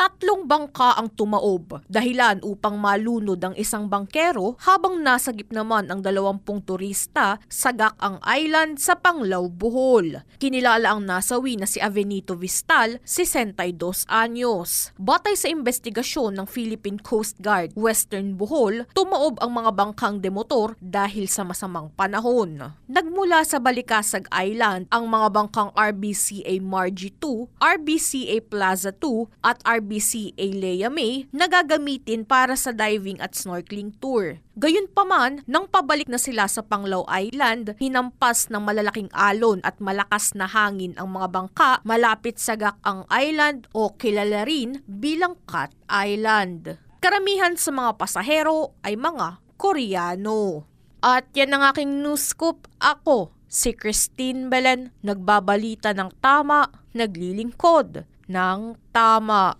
tatlong bangka ang tumaob. Dahilan upang malunod ang isang bangkero habang nasagip naman ang dalawampung turista sa Gakang Island sa Panglao, Bohol. Kinilala ang nasawi na si Avenito Vistal, 62 anyos. Batay sa investigasyon ng Philippine Coast Guard Western Bohol, tumaob ang mga bangkang demotor dahil sa masamang panahon. Nagmula sa Balikasag Island ang mga bangkang RBCA Margie 2, RBCA Plaza 2 at RBCA Lea May na gagamitin para sa diving at snorkeling tour. Gayunpaman, nang pabalik na sila sa Panglao Island, hinampas ng malalaking alon at malakas na hangin ang mga bangka malapit sa Gakang Island o kilala rin bilang Cat Island. Karamihan sa mga pasahero ay mga Koreano. At yan ang aking news scoop. Ako, si Christine Belen, nagbabalita ng tama, naglilingkod ng tama.